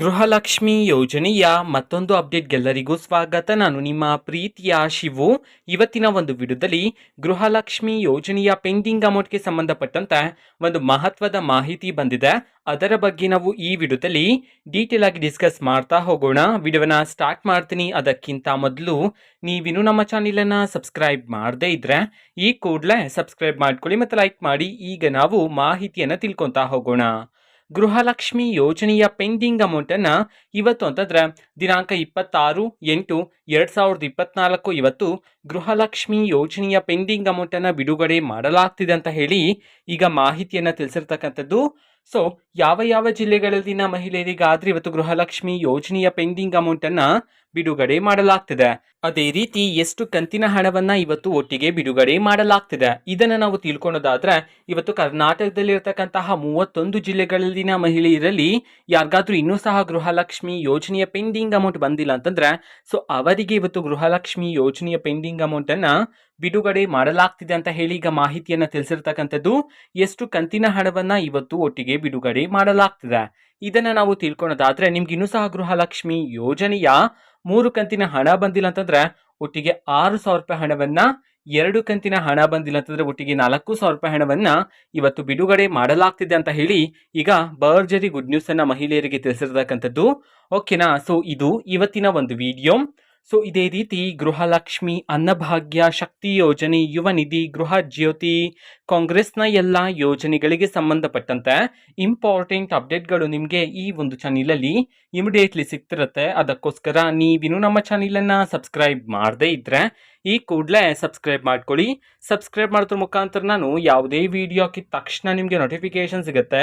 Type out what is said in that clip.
ಗೃಹಲಕ್ಷ್ಮಿ ಯೋಜನೆಯ ಮತ್ತೊಂದು ಅಪ್ಡೇಟ್ಗೆಲ್ಲರಿಗೂ ಸ್ವಾಗತ. ನಾನು ನಿಮ್ಮ ಪ್ರೀತಿಯ ಶಿವು. ಇವತ್ತಿನ ಒಂದು ವಿಡಿಯೋದಲ್ಲಿ ಗೃಹಲಕ್ಷ್ಮಿ ಯೋಜನೆಯ ಪೆಂಡಿಂಗ್ ಅಮೌಂಟ್ಗೆ ಸಂಬಂಧಪಟ್ಟಂತೆ ಒಂದು ಮಹತ್ವದ ಮಾಹಿತಿ ಬಂದಿದೆ. ಅದರ ಬಗ್ಗೆ ನಾವು ಈ ವಿಡಿಯೋದಲ್ಲಿ ಡೀಟೇಲ್ ಆಗಿ ಡಿಸ್ಕಸ್ ಮಾಡ್ತಾ ಹೋಗೋಣ. ವಿಡಿಯೋನ ಸ್ಟಾರ್ಟ್ ಮಾಡ್ತೀನಿ. ಅದಕ್ಕಿಂತ ಮೊದಲು ನೀವಿನ್ನು ನಮ್ಮ ಚಾನೆಲನ್ನು ಸಬ್ಸ್ಕ್ರೈಬ್ ಮಾಡದೇ ಇದ್ರೆ ಈ ಕೂಡಲೇ ಸಬ್ಸ್ಕ್ರೈಬ್ ಮಾಡ್ಕೊಳ್ಳಿ ಮತ್ತು ಲೈಕ್ ಮಾಡಿ. ಈಗ ನಾವು ಮಾಹಿತಿಯನ್ನು ತಿಳ್ಕೊತಾ ಹೋಗೋಣ. ಗೃಹಲಕ್ಷ್ಮಿ ಯೋಜನೆಯ ಪೆಂಡಿಂಗ್ ಅಮೌಂಟನ್ನು ಇವತ್ತು ಅಂತಂದ್ರೆ ದಿನಾಂಕ ಇಪ್ಪತ್ತಾರು ಎಂಟು ಎರಡು ಸಾವಿರದ ಇಪ್ಪತ್ನಾಲ್ಕು ಇವತ್ತು ಗೃಹಲಕ್ಷ್ಮಿ ಯೋಜನೆಯ ಪೆಂಡಿಂಗ್ ಅಮೌಂಟನ್ನು ಬಿಡುಗಡೆ ಮಾಡಲಾಗ್ತಿದೆ ಅಂತ ಹೇಳಿ ಈಗ ಮಾಹಿತಿಯನ್ನು ತಿಳಿಸಿರ್ತಕ್ಕಂಥದ್ದು. ಸೊ ಯಾವ ಯಾವ ಜಿಲ್ಲೆಗಳಲ್ಲಿನ ಮಹಿಳೆಯರಿಗಾದ್ರೆ ಇವತ್ತು ಗೃಹಲಕ್ಷ್ಮಿ ಯೋಜನೆಯ ಪೆಂಡಿಂಗ್ ಅಮೌಂಟನ್ನು ಬಿಡುಗಡೆ ಮಾಡಲಾಗ್ತಿದೆ. ಅದೇ ರೀತಿ ಎಷ್ಟು ಕಂತಿನ ಹಣವನ್ನ ಇವತ್ತು ಒಟ್ಟಿಗೆ ಬಿಡುಗಡೆ ಮಾಡಲಾಗ್ತಿದೆ. ಇದನ್ನು ನಾವು ತಿಳ್ಕೊಳೋದಾದ್ರೆ ಇವತ್ತು ಕರ್ನಾಟಕದಲ್ಲಿರತಕ್ಕಂತಹ ಮೂವತ್ತೊಂದು ಜಿಲ್ಲೆಗಳಲ್ಲಿನ ಮಹಿಳೆಯರಲ್ಲಿ ಯಾರಿಗಾದ್ರೂ ಇನ್ನೂ ಸಹ ಗೃಹಲಕ್ಷ್ಮಿ ಯೋಜನೆಯ ಪೆಂಡಿಂಗ್ ಅಮೌಂಟ್ ಬಂದಿಲ್ಲ ಅಂತಂದ್ರೆ ಸೊ ಅವರಿಗೆ ಇವತ್ತು ಗೃಹಲಕ್ಷ್ಮಿ ಯೋಜನೆಯ ಪೆಂಡಿಂಗ್ ಅಮೌಂಟನ್ನ ಬಿಡುಗಡೆ ಮಾಡಲಾಗ್ತಿದೆ ಅಂತ ಹೇಳಿ ಈಗ ಮಾಹಿತಿಯನ್ನು ತಿಳಿಸಿರ್ತಕ್ಕಂಥದ್ದು ಎಷ್ಟು ಕಂತಿನ ಹಣವನ್ನ ಇವತ್ತು ಒಟ್ಟಿಗೆ ಬಿಡುಗಡೆ ಮಾಡಲಾಗ್ತಿದೆ. ಇದನ್ನ ನಾವು ತಿಳ್ಕೊಳೋದಾದ್ರೆ ನಿಮ್ಗೆ ಇನ್ನೂ ಸಹ ಗೃಹಲಕ್ಷ್ಮಿ ಯೋಜನೆಯ ಮೂರು ಕಂತಿನ ಹಣ ಬಂದಿಲ್ಲ ಅಂತಂದ್ರೆ ಒಟ್ಟಿಗೆ ಆರು ಸಾವಿರ ರೂಪಾಯಿ ಹಣವನ್ನ, ಎರಡು ಕಂತಿನ ಹಣ ಬಂದಿಲ್ಲ ಅಂತಂದ್ರೆ ಒಟ್ಟಿಗೆ ನಾಲ್ಕು ಸಾವಿರ ರೂಪಾಯಿ ಹಣವನ್ನ ಇವತ್ತು ಬಿಡುಗಡೆ ಮಾಡಲಾಗ್ತಿದೆ ಅಂತ ಹೇಳಿ ಈಗ ಬರ್ಜರಿ ಗುಡ್ ನ್ಯೂಸ್ ಅನ್ನ ಮಹಿಳೆಯರಿಗೆ ತಿಳಿಸಿರ್ತಕ್ಕಂಥದ್ದು. ಓಕೆನಾ? ಸೊ ಇದು ಇವತ್ತಿನ ಒಂದು ವಿಡಿಯೋ. ಸೊ ಇದೇ ರೀತಿ ಗೃಹಲಕ್ಷ್ಮಿ, ಅನ್ನಭಾಗ್ಯ, ಶಕ್ತಿ ಯೋಜನೆ ಯುವ ನಿಧಿ ಗೃಹ ಜ್ಯೋತಿ, ಕಾಂಗ್ರೆಸ್ನ ಎಲ್ಲ ಯೋಜನೆಗಳಿಗೆ ಸಂಬಂಧಪಟ್ಟಂತೆ ಇಂಪಾರ್ಟೆಂಟ್ ಅಪ್ಡೇಟ್ಗಳು ನಿಮಗೆ ಈ ಒಂದು ಚಾನಲಲ್ಲಿ ಇಮಿಡಿಯೇಟ್ಲಿ ಸಿಗ್ತಿರುತ್ತೆ. ಅದಕ್ಕೋಸ್ಕರ ನೀವಿನ್ನು ನಮ್ಮ ಚಾನಲನ್ನು ಸಬ್ಸ್ಕ್ರೈಬ್ ಮಾಡದೇ ಇದ್ದರೆ ಈ ಕೂಡಲೇ ಸಬ್ಸ್ಕ್ರೈಬ್ ಮಾಡ್ಕೊಳ್ಳಿ. ಸಬ್ಸ್ಕ್ರೈಬ್ ಮಾಡಿದ್ರ ಮುಖಾಂತರ ನಾನು ಯಾವುದೇ ವಿಡಿಯೋ ಹಾಕಿದ ತಕ್ಷಣ ನಿಮಗೆ ನೋಟಿಫಿಕೇಶನ್ ಸಿಗುತ್ತೆ.